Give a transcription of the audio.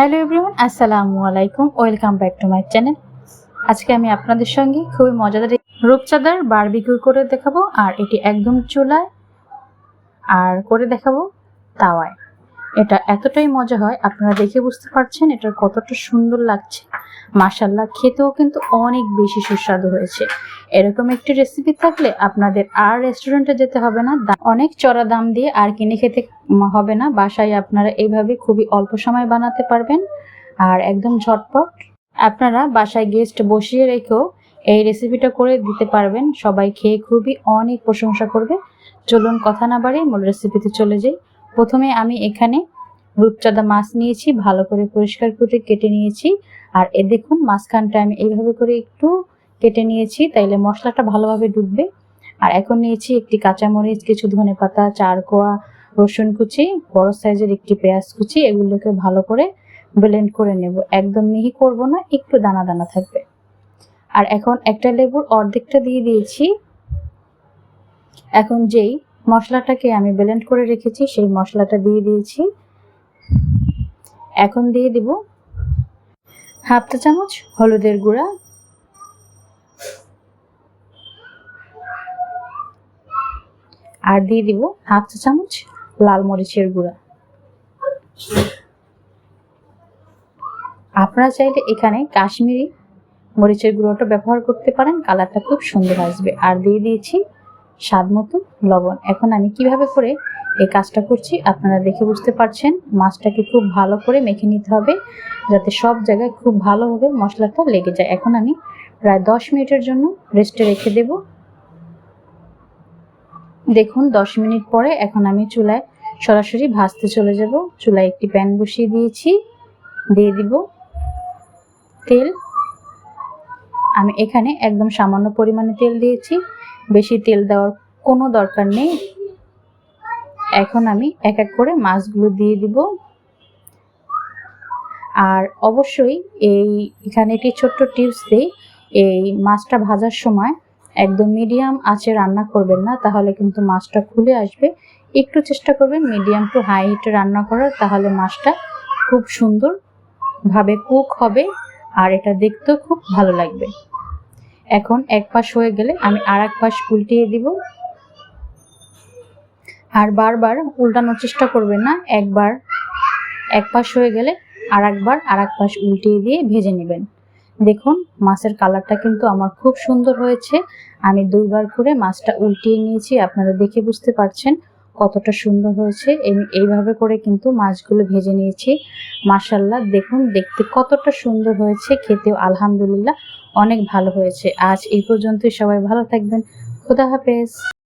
Hello everyone, আসসালামু আলাইকুম, welcome back to my channel. আজকে আমি আপনাদের সঙ্গে খুবই মজাদার রূপচাঁদার বারবিকিউ করে দেখাবো, আর এটি একদম চুলায়, আর করে দেখাবো তাওয়ায়। এটা এতটাই মজা হয়, আপনারা দেখে বুঝতে পারছেন এটা কতটা সুন্দর লাগছে। মাসাল্লাহ খেতেও কিন্তু অনেক বেশি সুস্বাদু হয়েছে। এরকম একটি রেসিপি থাকলে আপনাদের আর রেস্টুরেন্টে যেতে হবে না। অনেক চড়া দাম দিয়ে আর কিনে খেতে হবে না। বাসায় আপনারা এইভাবে খুবই অল্প সময় বানাতে পারবেন। আর একদম ঝটপট আপনারা বাসায় গেস্ট বসিয়ে রেখেও এই রেসিপিটা করে দিতে পারবেন। সবাই খেয়ে খুবই অনেক প্রশংসা করবে। চলুন কথা না বাড়ি মূল রেসিপিতে চলে যাই। প্রথমে আমি এখানে রূপচাঁদা মাছ নিয়েছি, ভালো করে পরিষ্কার করে কেটে নিয়েছি। আর এ দেখুন, মাঝখানটা আমি এইভাবে করে একটু কেটে নিয়েছি, তাইলে মশলাটা ভালোভাবে ডুববে। আর এখন নিয়েছি একটি কাঁচামরিচ, কিছু ধনে পাতা, চার কোয়া, রসুন কুচি, বড় সাইজের একটি পেঁয়াজ কুচি, এগুলোকে ভালো করে ব্লেন্ড করে নেব। একদম মিহি করব না, একটু দানা দানা থাকবে। আর এখন একটা লেবুর অর্ধেকটা দিয়ে দিয়েছি। এখন যেই মশলাটাকে আমি ব্লেন্ড করে রেখেছি, সেই মশলাটা দিয়ে দিয়েছি। এখন দিয়ে দিব হাফ চা চামচ হলুদের গুঁড়া। আর দিয়ে দিব হাফ চা চামচ লাল মরিচের গুঁড়া। আপনারা চাইলে এখানে কাশ্মীরি মরিচের গুঁড়োটা ব্যবহার করতে পারেন, কালারটা খুব সুন্দর আসবে। আর দিয়ে দিয়েছি স্বাদ মতো লবণ। এখন আমি কীভাবে করে এই কাজটা করছি আপনারা দেখে বুঝতে পারছেন। মাছটাকে খুব ভালো করে মেখে নিতে হবে, যাতে সব জায়গায় খুব ভালোভাবে মশলাটা লেগে যায়। এখন আমি প্রায় দশ মিনিটের জন্য রেস্টে রেখে দেব। দেখুন, দশ মিনিট পরে এখন আমি চুলায় সরাসরি ভাজতে চলে যাব। চুলায় একটি প্যান বসিয়ে দিয়েছি। দিয়ে দিব তেল। আমি এখানে একদম সামান্য পরিমাণে তেল দিয়েছি। বেশি তেল দেওয়ার কোনো দরকার নেই। এখন আমি এক এক করে মাছগুলো দিয়ে দিব। আর অবশ্যই এই এখানে একটি ছোট্ট টিপস দিই, এই মাছটা ভাজার সময় একদম মিডিয়াম আঁচে রান্না করবেন না, তাহলে কিন্তু মাছটা খুলে আসবে। একটু চেষ্টা করবেন মিডিয়াম টু হাই হিটে রান্না করার, তাহলে মাছটা খুব সুন্দর ভাবে কুক হবে, আর এটা দেখতেও খুব ভালো লাগবে। এখন এক পাশ হয়ে গেলে আমি আর এক পাশ উল্টিয়ে দিব। আর বারবার উল্টানোর চেষ্টা করবেন না, একবার এক পাশ হয়ে গেলে আর একবার আর এক পাশ উল্টিয়ে দিয়ে ভেজে নেবেন। দেখুন, মাছের কালারটা কিন্তু আমার খুব সুন্দর হয়েছে। আমি দুইবার করে মাছটা উল্টিয়ে নিয়েছি, আপনারা দেখে বুঝতে পারছেন কতটা সুন্দর হয়েছে। এইভাবে করে কিন্তু মাছগুলো ভেজে নিয়েছি। মাশাল্লাহ দেখুন, দেখতে কতটা সুন্দর হয়েছে, খেতেও আলহামদুলিল্লাহ। অনেক ভালো হয়েছে। আজ এই পর্যন্তই সবাই ভালো থাকবেন। খুদা হাফেজ।